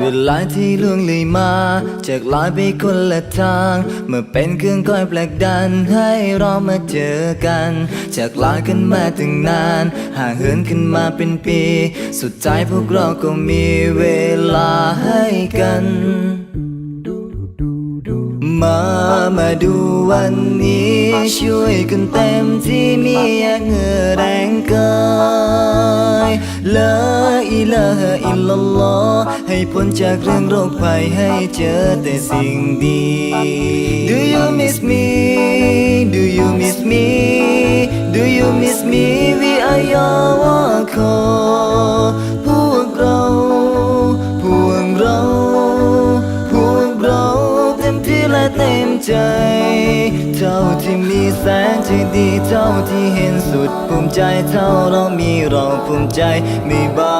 เวลาที่ล่วงเลยมา จากลอยไปคนละทาง เมื่อเป็นเครื่องคอยผลักดันให้เรามาเจอกัน จากลอยกันมาตั้งนาน ห่างเหินขึ้นมาเป็นปี สุดท้ายพวกเราก็มีเวลาให้กัน มามาดูวันนี้ ช่วยกันเต็มที่มีเหงื่อแรงกายละอิลาฮะอิลลลอฮ์ให้พ้นจากเรื่องโรคภัยให้เจอแต่สิ่งดี Do you miss me ใจ เท่าที่มีแสงที่ดีเท่าที่เห็นสุดภูมิใจเท่าเรามีเราภูมิใจไม่บา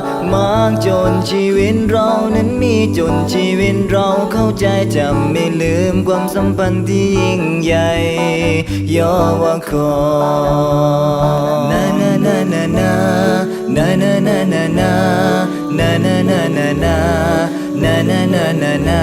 ดมางจนชีวิตเรานั้นมีจนชีวิตเราเข้าใจจำไม่ลืมความสัมพันธ์ที่ยิ่งใหญ่ย่อว่าขอนานานานานานานานานานานานานานานา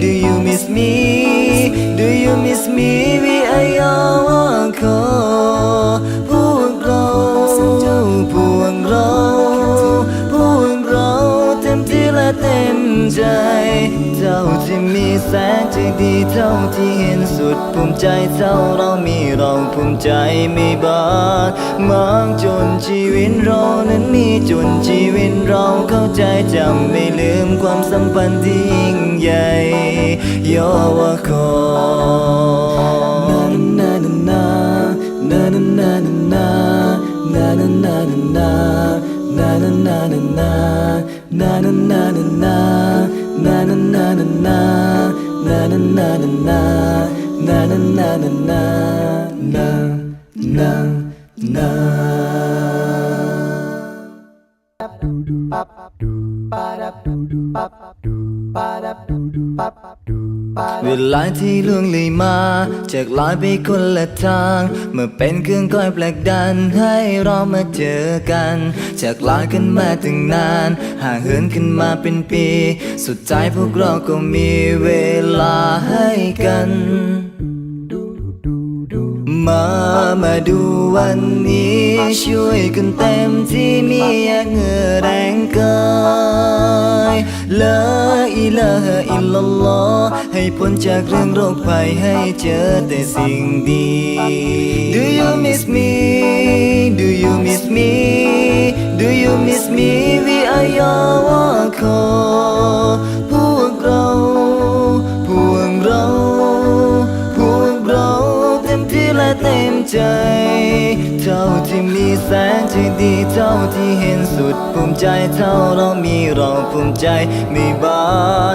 ที่เห็นสุดภูมิใจเท่าเรามีเราภูมิใจไม่บาดมางจนชีวิตเรานั้นมีจนชีวิตเราเข้าใจจำไม่ลืมความสัมพันธ์ที่ยิ่งใหญ่ยอวคอนานนานนานานนานนานานนานนานานนานนานานนานนานานนานนาน 나는 나는 나 나는 나는 나나나나. เวลาที่ล่วงเลยมา จากลายไปคนละทาง เมื่อเป็นเครื่องก้อยแปลกดันให้เรามาเจอกัน จากลายกันมาถึงนาน ห่างเหินกันมาเป็นปี สุดท้ายพวกเราก็มีเวลาให้กัน มามาดูวันนี้ช่วยกันเต็มที่มีเหงื่อแรงกายละอิลาฮะอิลลลอให้พ้นจากเรื่องโรคภัยให้เจอแต่สิ่งดี Do you miss me Do you miss me Do you miss me We are your เต็มใจ เท่าที่มีแสงที่ดี เท่าที่เห็นสุดภูมิใจ เท่าเรามีเราภูมิใจ ไม่บา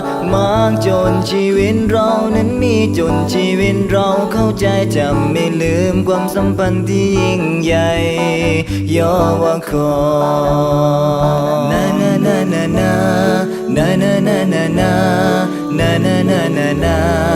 ดมางจนชีวิตเรานั้นมีจนชีวิตเราเข้าใจจำไม่ลืมความสัมพันธ์ที่ยิ่งใหญ่ยอว่าขอนานานานานานานานานานานานานา